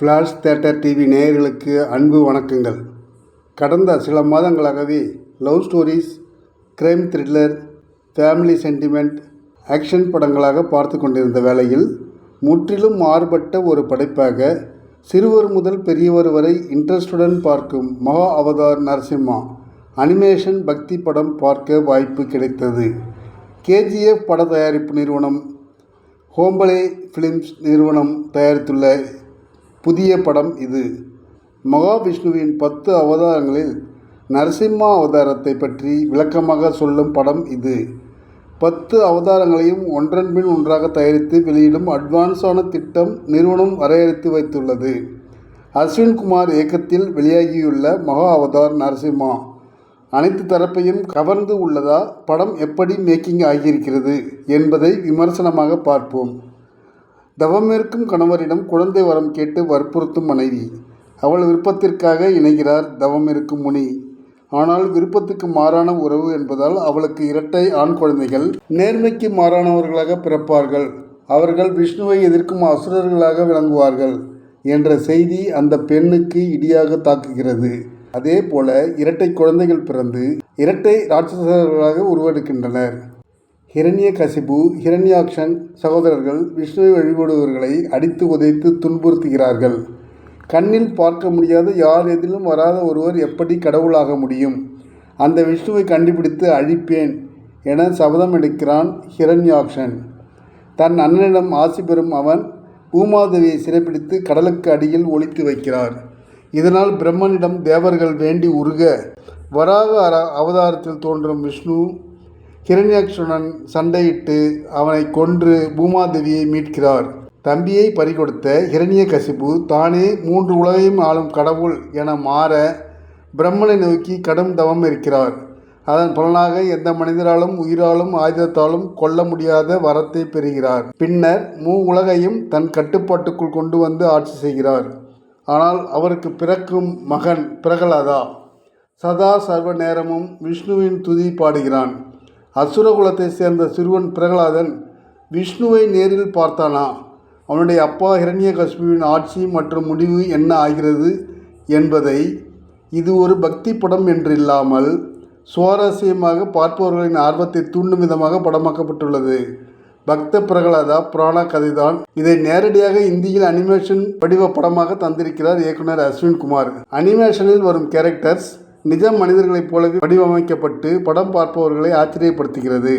Flash theatre TV நேயர்களுக்கு அன்பு வணக்கங்கள். கடந்த சில மாதங்களாகவே love stories crime thriller family sentiment action படங்களாக பார்த்து கொண்டிருந்த வேளையில் முற்றிலும் மாறுபட்ட ஒரு படைப்பாக சிறுவர் முதல் பெரியவர் வரை இன்ட்ரெஸ்டுடன் பார்க்கும் மகா அவதார் நரசிம்மா அனிமேஷன் பக்தி படம் பார்க்க வாய்ப்பு கிடைத்தது. கேஜிஎஃப் பட தயாரிப்பு நிறுவனம் ஹோம்பலே ஃபிலிம்ஸ் நிறுவனம் தயாரித்துள்ள புதிய படம் இது. மகாவிஷ்ணுவின் பத்து அவதாரங்களில் நரசிம்மா அவதாரத்தை பற்றி விளக்கமாக சொல்லும் படம் இது. பத்து அவதாரங்களையும் ஒன்றன் பின் ஒன்றாக தயாரித்து வெளியிடும் அட்வான்ஸான திட்டம் நிறுவனம் வரையறுத்து வைத்துள்ளது. அஸ்வின் குமார் இயக்கத்தில் வெளியாகியுள்ள மகா அவதார் நரசிம்மா. அனைத்து தரப்பையும் கவர்ந்து உள்ளதா? படம் எப்படி மேக்கிங் ஆகியிருக்கிறது என்பதை விமர்சனமாக பார்ப்போம். தவமிருக்கும் கணவரிடம் குழந்தை வரம் கேட்டு வற்புறுத்தும் மனைவி. அவள் விருப்பத்திற்காக இணைகிறார் தவமிருக்கும் முனி. ஆனால் விருப்பத்துக்கு மாறான உறவு என்பதால் அவளுக்கு இரட்டை ஆண் குழந்தைகள் நேர்மைக்கு மாறானவர்களாக பிறப்பார்கள். அவர்கள் விஷ்ணுவை எதிர்க்கும் அசுரர்களாக விளங்குவார்கள் என்ற செய்தி அந்த பெண்ணுக்கு இடியாக தாக்குகிறது. அதே போல இரட்டை குழந்தைகள் பிறந்து இரட்டை ராட்சசர்களாக உருவெடுக்கின்றனர். ஹிரண்ய கசிபு ஹிரண்யாக்ஷன் சகோதரர்கள் விஷ்ணுவை வழிபடுபவர்களை அடித்து உதைத்து துன்புறுத்துகிறார்கள். கண்ணில் பார்க்க முடியாத யார் எதிலும் வராத ஒருவர் எப்படி கடவுளாக முடியும்? அந்த விஷ்ணுவை கண்டுபிடித்து அழிப்பேன் என சபதம் எடுக்கிறான் ஹிரண்யாக்ஷன். தன் அண்ணனிடம் ஆசி பெறும் அவன் பூமாதேவியை சிறைப்பிடித்து கடலுக்கு அடியில் ஒழித்து வைக்கிறார். இதனால் பிரம்மனிடம் தேவர்கள் வேண்டி உருக வராக அவதாரத்தில் தோன்றும் விஷ்ணு ஹிரண்யாக்ஷனுடன் சண்டையிட்டு அவனை கொன்று பூமாதேவியை மீட்கிறார். தம்பியை பறிகொடுத்த ஹிரண்யகசிபு தானே மூன்று உலகையும் ஆளும் கடவுள் என மாற பிரம்மனை நோக்கி கடும் தவம் இருக்கிறார். அதன் பலனாக எந்த மனிதராலும் உயிராலும் ஆயுதத்தாலும் கொல்ல முடியாத வரத்தை பெறுகிறார். பின்னர் மூ உலகையும் தன் கட்டுப்பாட்டுக்குள் கொண்டு வந்து ஆட்சி செய்கிறார். ஆனால் அவருக்கு பிறக்கும் மகன் பிரகலாதா. சதா சர்வ நேரமும் விஷ்ணுவின் துதி பாடுகிறான். அசுரகுலத்தை சேர்ந்த சிறுவன் பிரகலாதன் விஷ்ணுவை நேரில் பார்த்தானா? அவனுடைய அப்பா ஹிரண்யகஸ்புவின் ஆட்சி மற்றும் முடிவு என்ன ஆகிறது என்பதை இது ஒரு பக்தி படம் என்றில்லாமல் சுவாரஸ்யமாக பார்ப்பவர்களின் ஆர்வத்தை தூண்டும் விதமாக படமாக்கப்பட்டுள்ளது. பக்த பிரகலாதா புராண கதைதான். இதை நேரடியாக இந்தியில் அனிமேஷன் வடிவ படமாக தந்திருக்கிறார் இயக்குனர் அஸ்வின் குமார். அனிமேஷனில் வரும் கேரக்டர்ஸ் நிஜ மனிதர்களைப் போலவே வடிவமைக்கப்பட்டு படம் பார்ப்பவர்களை ஆச்சரியப்படுத்துகிறது.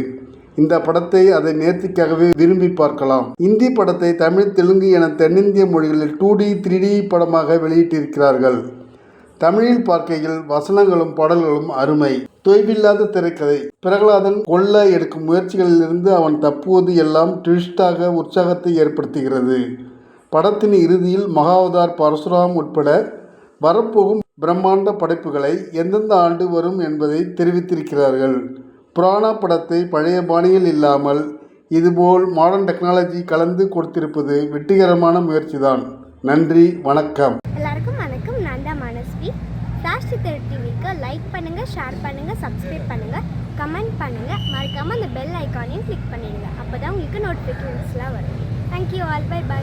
இந்த படத்தை அதை நேர்த்திக்காகவே விரும்பி பார்க்கலாம். இந்தி படத்தை தமிழ் தெலுங்கு என தென்னிந்திய மொழிகளில் டூ டி த்ரீ டி படமாக வெளியிட்டிருக்கிறார்கள். தமிழில் பார்க்கையில் வசனங்களும் பாடல்களும் அருமை. தொய்வில்லாத திரைக்கதை. பிரகலாதன் கொல்ல எடுக்கும் முயற்சிகளிலிருந்து அவன் தப்புவது எல்லாம் ட்விஸ்டாக உற்சாகத்தை ஏற்படுத்துகிறது. படத்தின் இறுதியில் மகாவதார் பரசுராம் உட்பட வரப்போகும் பிரம்மாண்ட படைப்புகளை எந்தெந்த ஆண்டு வரும் என்பதை தெரிவித்திருக்கிறார்கள். புராண படத்தை பழைய பாணியில் இல்லாமல் இதுபோல் மாடர்ன் டெக்னாலஜி கலந்து கொடுத்திருப்பது வெற்றிகரமான முயற்சிதான். நன்றி வணக்கம். எல்லாருக்கும் வணக்கம். நான் தான் மனஸ்வி. ஃப்ளாஷ் சித்தர் டிவிக்கு லைக் பண்ணுங்கள் ஷேர் பண்ணுங்கள் சப்ஸ்கிரைப் பண்ணுங்கள் கமெண்ட் பண்ணுங்கள் மறக்காமல் அந்த பெல் ஐக்கானையும் கிளிக் பண்ணிடுங்க. அப்போ தான் உங்களுக்கு நோட்டிஃபிகேஷன்ஸ்லாம் வரும். Thank you all by by